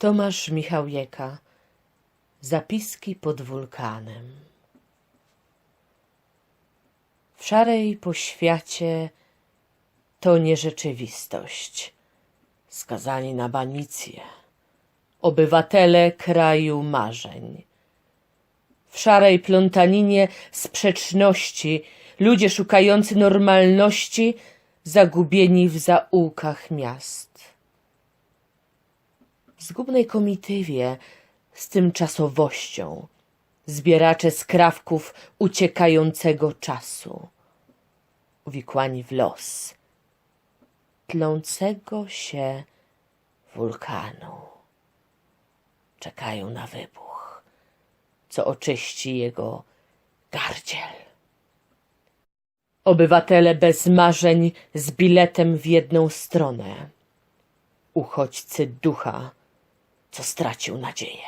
Tomasz Michałjeka Zapiski pod wulkanem W szarej poświacie to nierzeczywistość. Skazani na banicję. Obywatele kraju marzeń. W szarej plątaninie sprzeczności ludzie szukający normalności, zagubieni w zaułkach miast. Zgubnej komitywie z tymczasowością, zbieracze skrawków uciekającego czasu, uwikłani w los tlącego się wulkanu. Czekają na wybuch, co oczyści jego gardziel. Obywatele bez marzeń z biletem w jedną stronę. Uchodźcy ducha, co stracił nadzieję.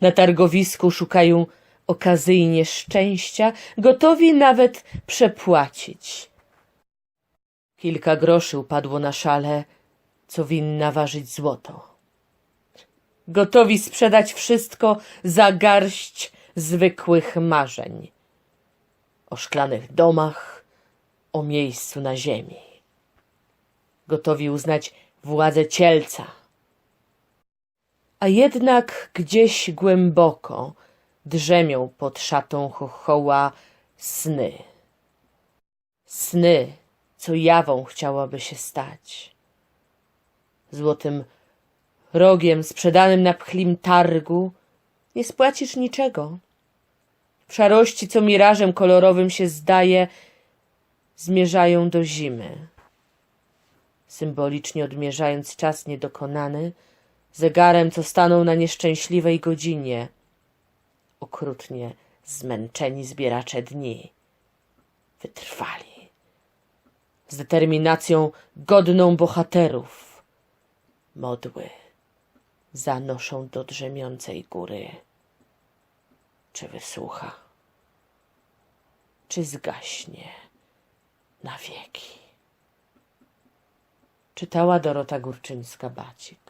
Na targowisku szukają okazyjnie szczęścia, gotowi nawet przepłacić. Kilka groszy upadło na szale, co winna ważyć złoto. Gotowi sprzedać wszystko za garść zwykłych marzeń. O szklanych domach, o miejscu na ziemi. Gotowi uznać władzę cielca. A jednak gdzieś głęboko drzemią pod szatą chochoła sny. Sny, co jawą chciałaby się stać. Złotym rogiem sprzedanym na pchlim targu nie spłacisz niczego. W szarości, co mirażem kolorowym się zdaje, zmierzają do zimy. Symbolicznie odmierzając czas niedokonany, zegarem, co stanął na nieszczęśliwej godzinie. Okrutnie zmęczeni zbieracze dni. Wytrwali. Z determinacją godną bohaterów. Modły zanoszą do drzemiącej góry. Czy wysłucha? Czy zgaśnie na wieki? Czytała Dorota Górczyńska-Bacik.